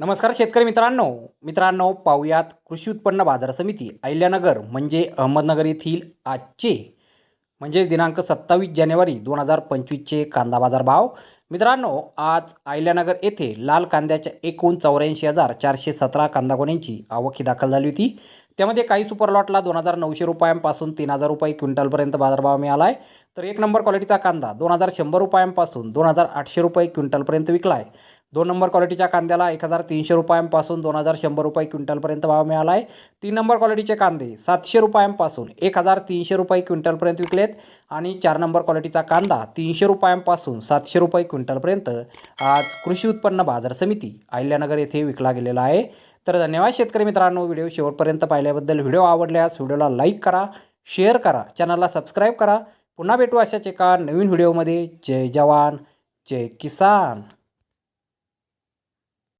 नमस्कार शेतकरी मित्रांनो. मित्रांनो पाहुयात कृषी उत्पन्न बाजार समिती अहिल्यानगर म्हणजे अहमदनगर येथील आजचे म्हणजे दिनांक सत्तावीस जानेवारी दोन हजार पंचवीसचे कांदा बाजार भाव मित्रांनो आज अहिल्यानगर येथे लाल कांद्याच्या एकूण चौऱ्याऐंशी हजार चारशे सतरा कांदा गोण्यांची आवक ही दाखल झाली होती. त्यामध्ये काही सुपर लॉटला दोन हजार नऊशे रुपयांपासून तीन हजार रुपये क्विंटलपर्यंत बाजारभाव मिळाला आहे तर एक नंबर क्वालिटीचा कांदा दोन हजार शंभर रुपयांपासून दोन हजार आठशे रुपये क्विंटलपर्यंत विकला आहे दोन नंबर क्वालिटीच्या कांद्याला एक हजार तीनशे रुपयांपासून दोन हजार शंभर रुपये क्विंटलपर्यंत भाव मिळाला आहे तीन नंबर क्वालिटीचे कांदे सातशे रुपयांपासून एक हजार तीनशे रुपये क्विंटलपर्यंत विकलेत. आणि चार नंबर क्वालिटीचा कांदा तीनशे रुपयांपासून सातशे रुपये क्विंटलपर्यंत. आज कृषी उत्पन्न बाजार समिती अहिल्यानगर येथे विकला गेलेला आहे. तर धन्यवाद शेतकरी मित्रांनो व्हिडिओ शेवटपर्यंत पाहिल्याबद्दल. व्हिडिओ आवडल्यास व्हिडिओला लाईक करा शेअर करा चॅनलला सबस्क्राईब करा. पुन्हा भेटू अशाच एका नवीन व्हिडिओमध्ये. जय जवान जय किसान.